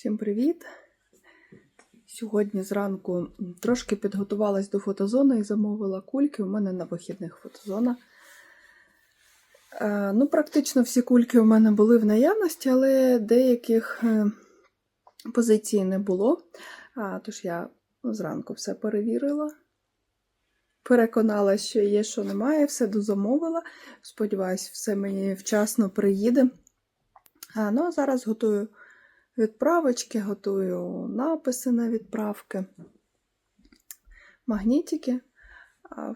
Всім привіт! Сьогодні зранку трошки підготувалась до фотозони і замовила кульки. У мене на вихідних фотозона. Е, Ну, практично всі кульки у мене були в наявності, але деяких е, позицій не було. А, Тож я зранку все перевірила. Переконалася, що є, що немає, все дозамовила. Сподіваюсь, все мені вчасно приїде. А, ну, а зараз готую відправочки, готую написи на відправки, магнітики.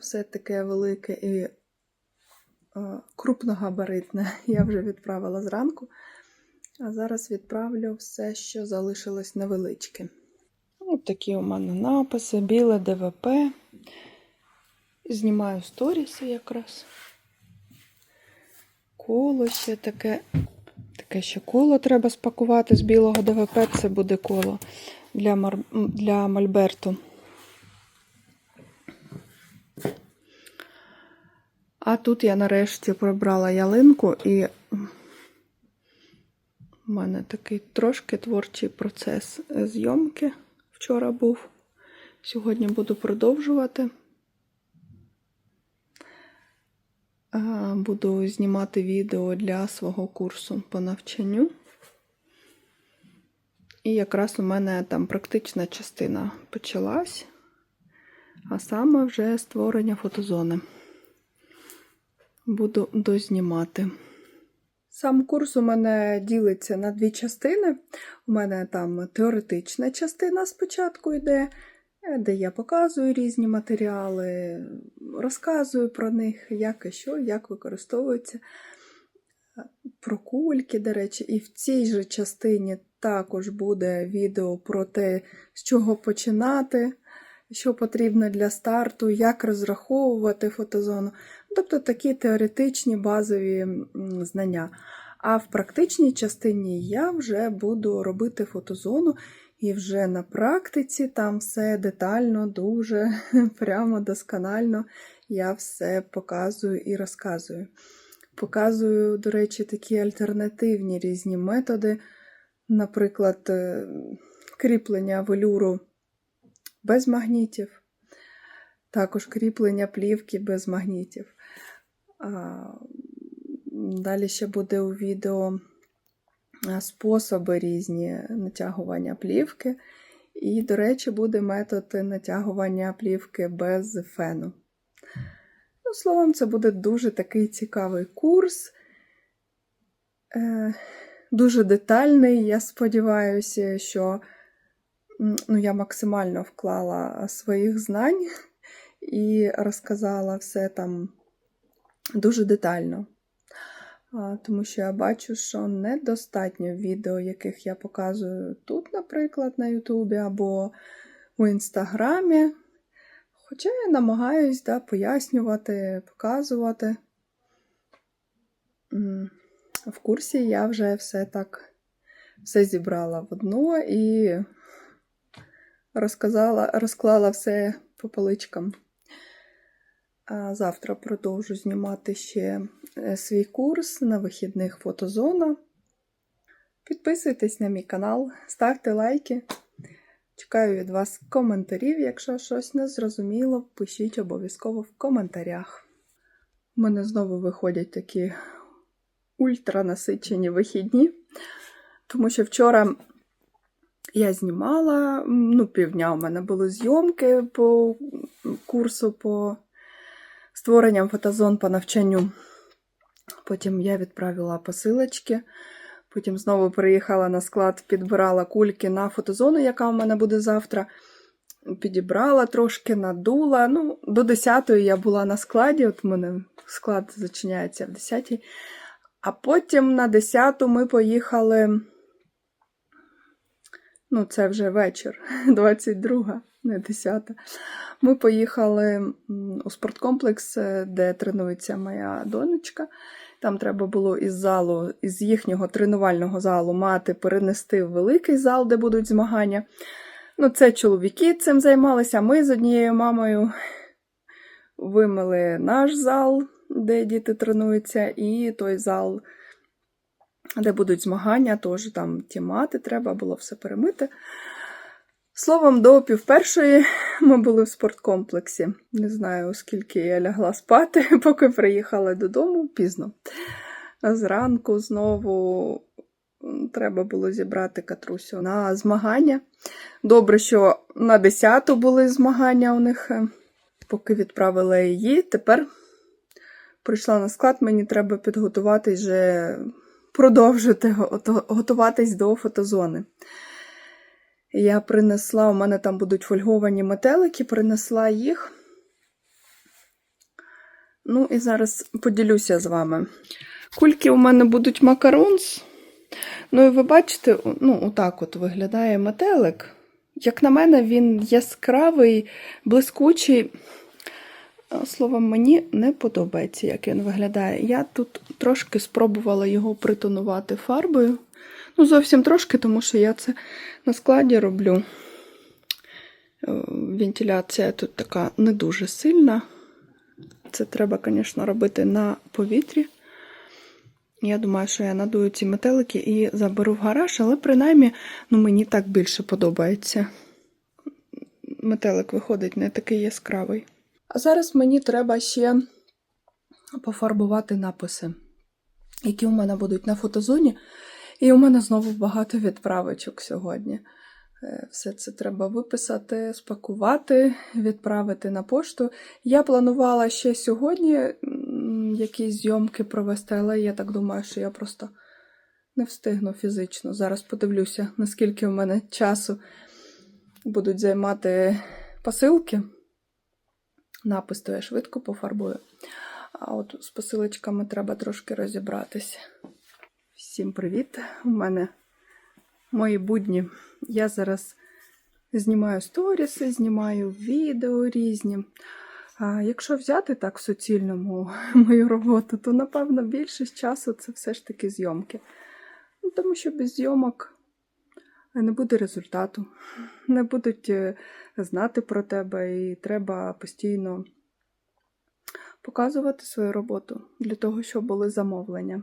Все таке велике і е, крупногабаритне я вже відправила зранку. А зараз відправлю все, що залишилось невеличке. Ось такі у мене написи, біле ДВП. Знімаю сторіси якраз. Коло ще таке. Таке ще коло треба спакувати з білого ДВП. Це буде коло для, мар... для Мольберту. А тут я нарешті прибрала ялинку і у мене такий трошки творчий процес зйомки вчора був. Сьогодні буду продовжувати. Буду знімати відео для свого курсу по навчанню. І якраз у мене там практична частина почалась, а саме вже створення фотозони. Буду дознімати. Сам курс у мене ділиться на дві частини. У мене там теоретична частина спочатку йде, де я показую різні матеріали, розказую про них, як і що, як використовуються про кульки, до речі, і в цій же частині також буде відео про те, з чого починати, що потрібно для старту, як розраховувати фотозону. Тобто такі теоретичні базові знання. А в практичній частині я вже буду робити фотозону. І вже на практиці там все детально, дуже прямо досконально я все показую і розказую. Показую, до речі, такі альтернативні різні методи, наприклад, кріплення велюру без магнітів, також кріплення плівки без магнітів. Далі ще буде у відео способи різні натягування плівки. І, до речі, буде метод натягування плівки без фену. Ну, Словом, це буде дуже такий цікавий курс, е, дуже детальний. Я сподіваюся, що ну, я максимально вклала своїх знань і розказала все там дуже детально. Тому що я бачу, що недостатньо відео, яких я показую тут, наприклад, на Ютубі або у Інстаграмі. Хоча я намагаюсь да, пояснювати, показувати. В курсі я вже все так все зібрала в одно і розказала, розклала все по поличкам. Завтра продовжу знімати ще свій курс на вихідних фотозона. Підписуйтесь на мій канал, ставте лайки. Чекаю від вас коментарів. Якщо щось не зрозуміло, пишіть обов'язково в коментарях. У мене знову виходять такі ультранасичені вихідні, тому що вчора я знімала, ну, півдня у мене були зйомки по курсу по створенням фотозон по навчанню. Потім я відправила посилочки. Потім знову приїхала на склад, підбирала кульки на фотозону, яка у мене буде завтра. Підібрала трошки, надула. Ну, До 10-ї я була на складі, от у мене склад зачиняється в 10-й. А потім на 10-ту ми поїхали. Ну, це вже вечір, 22, не 10. Ми поїхали у спорткомплекс, де тренується моя донечка. Там треба було із залу, із їхнього тренувального залу мати перенести в великий зал, де будуть змагання. Ну, це чоловіки цим займалися. Ми з однією мамою вимили наш зал, де діти тренуються, і той зал, де будуть змагання, теж там ті мати, треба було все перемити. Словом, до півпершої ми були в спорткомплексі. Не знаю, скільки я лягла спати, поки приїхала додому пізно. Зранку знову треба було зібрати Катрусю на змагання. Добре, що на 10-ту були змагання у них, е, поки відправила її. Тепер прийшла на склад, мені треба підготуватись вже, продовжити готуватись до фотозони. Я принесла, у мене там будуть фольговані метелики, принесла їх. Ну і зараз поділюся з вами. Кульки у мене будуть макаронс. Ну і ви бачите, ну, отак от виглядає метелик. Як на мене, він яскравий, блискучий. Словом, мені не подобається, як він виглядає. Я тут трошки спробувала його притонувати фарбою. Ну, зовсім трошки, тому що я це на складі роблю. Е, Вентиляція тут така не дуже сильна. Це треба, звісно, робити на повітрі. Я думаю, що я надую ці метелики і заберу в гараж, але принаймні ну, мені так більше подобається. Метелик виходить не такий яскравий. А зараз мені треба ще пофарбувати написи, які у мене будуть на фотозоні. І у мене знову багато відправочок сьогодні. Е, Все це треба виписати, спакувати, відправити на пошту. Я планувала ще сьогодні якісь зйомки провести, але я так думаю, що я просто не встигну фізично. Зараз подивлюся, наскільки у мене часу будуть займати посилки. Напис то я швидко пофарбую. А от з посилочками треба трошки розібратися. Всім привіт! У мене мої будні. Я зараз знімаю сторіси, знімаю відео різні. А якщо взяти так в суцільному мою роботу, то напевно більшість часу це все ж таки зйомки. Ну, тому що без зйомок не буде результату, не будуть е, знати про тебе, і треба постійно показувати свою роботу для того, щоб були замовлення.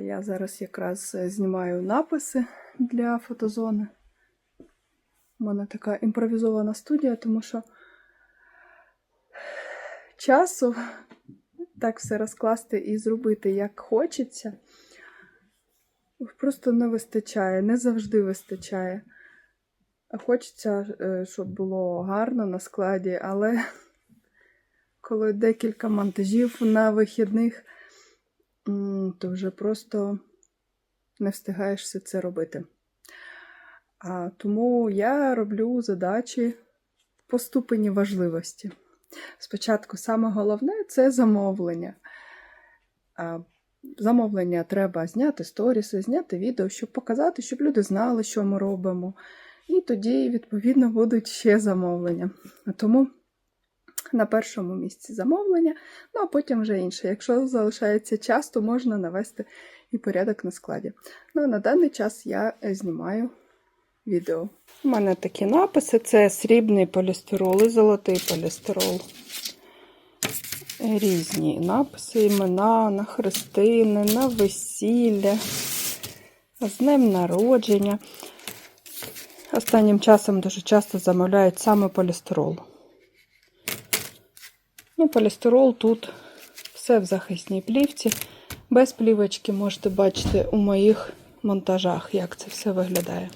Я зараз якраз е, знімаю написи для фотозони. У мене така імпровізована студія, тому що часу так все розкласти і зробити, як хочеться, просто не вистачає, не завжди вистачає. Хочеться, е, щоб було гарно на складі, але коли декілька монтажів на вихідних, то вже просто не встигаєш все це робити. А тому я роблю задачі по ступені важливості. Спочатку саме головне це замовлення. Замовлення треба зняти сторіси, зняти відео, щоб показати, щоб люди знали, що ми робимо. І тоді, відповідно, будуть ще замовлення. Тому на першому місці замовлення, ну а потім вже інше. Якщо залишається час, то можна навести і порядок на складі. Ну, на даний час я е, знімаю відео. У мене такі написи: це срібний полістирол і золотий полістирол. Різні написи, імена на хрестини, на весілля, з днем народження. Останнім часом дуже часто замовляють саме полістирол. Ну, полістирол тут все в захисній плівці. Без плівочки можете бачити у моїх монтажах, як це все виглядає.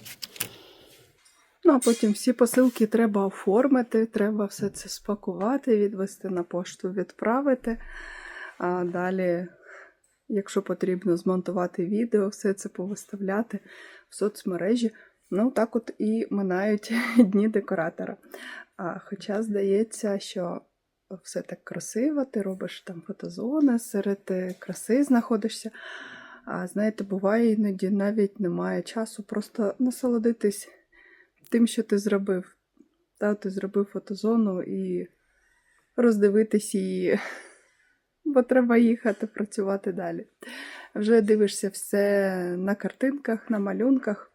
Ну, а потім всі посилки треба оформити, треба все це спакувати, відвести на пошту, відправити. А далі, якщо потрібно, змонтувати відео, все це повиставляти в соцмережі. Ну, так от і минають дні декоратора. А, хоча здається, що все так красиво, ти робиш там фотозони, серед е, краси знаходишся. А знаєте, буває іноді навіть немає часу просто насолодитись тим, що ти зробив. Та, ти зробив фотозону і роздивитись її, бо треба їхати працювати далі. Вже дивишся все на картинках, на малюнках.